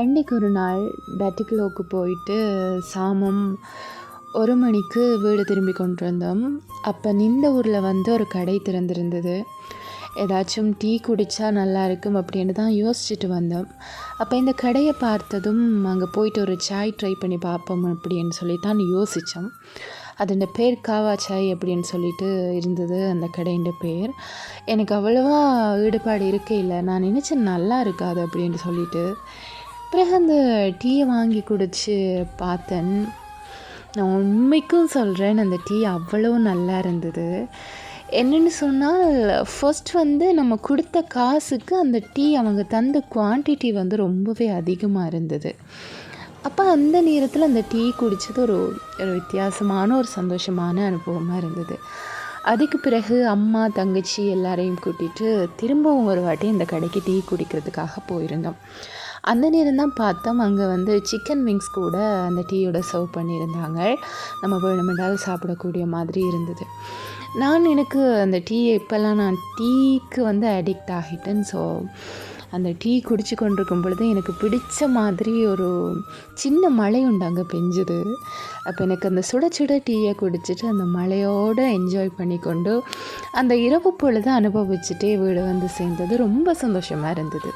அன்னைக்கு ஒரு நாள் பெட்டிக்குலோக்கு போயிட்டு சாமம் ஒரு மணிக்கு வீடு திரும்பி கொண்டு வந்தோம் அப்போ நின்ற ஊரில் வந்து ஒரு கடை திறந்திருந்தது. ஏதாச்சும் டீ குடித்தா நல்லா இருக்கும் அப்படின்னு தான் யோசிச்சுட்டு வந்தோம். அப்போ இந்த கடையை பார்த்ததும் அங்கே போயிட்டு ஒரு சாய் ட்ரை பண்ணி பார்ப்போம் அப்படின்னு சொல்லி தான் யோசித்தோம் அதோட பேர் காவாச்சாய் அப்படின்னு சொல்லிட்டு இருந்தது அந்த கடையின் பேர். எனக்கு அவ்வளோவா ஈடுபாடு இருக்கே இல்லை. நான் நினச்சேன் நல்லா இருக்காது அப்படின்னு சொல்லிட்டு. பிறகு அந்த டீயை வாங்கி குடித்து பார்த்தேன். நான் உண்மைக்கும் சொல்கிறேன் அந்த டீ அவ்வளோ நல்லா இருந்தது. என்னென்னு சொன்னால் ஃபர்ஸ்ட் வந்து நம்ம கொடுத்த காசுக்கு அந்த டீ அவங்க தந்த குவான்டிட்டி வந்து ரொம்பவே அதிகமாக இருந்தது. அப்போ அந்த நேரத்தில் அந்த டீ குடித்தது ஒரு ஒரு வித்தியாசமான ஒரு சந்தோஷமான அனுபவமாக இருந்தது. அதுக்கு பிறகு அம்மா தங்கச்சி எல்லாரையும் கூட்டிகிட்டு திரும்பவும் ஒரு வாட்டி இந்த கடைக்கு டீ குடிக்கிறதுக்காக போயிருந்தோம். அந்த நேரம் தான் பார்த்தோம். அங்கே வந்து சிக்கன் விங்ஸ் கூட அந்த டீயோட சர்வ் பண்ணியிருந்தாங்க. நம்ம வேணுமென்றால் சாப்பிடக்கூடிய மாதிரி இருந்தது. நான் எனக்கு அந்த டீ இப்போல்லாம் நான் டீக்கு வந்து அடிக்ட் ஆகிட்டேன். ஸோ அந்த டீ குடிச்சு கொண்டிருக்கும் பொழுது எனக்கு பிடிச்ச மாதிரி ஒரு சின்ன மழை உண்டு அங்கே பெஞ்சுது. அப்போ எனக்கு அந்த சுட சுட டீயை குடிச்சிட்டு அந்த மழையோடு என்ஜாய் பண்ணி கொண்டு அந்த இரவு பொழுது அனுபவிச்சுட்டே வீடு வந்து சேர்ந்தது. ரொம்ப சந்தோஷமாக இருந்தது.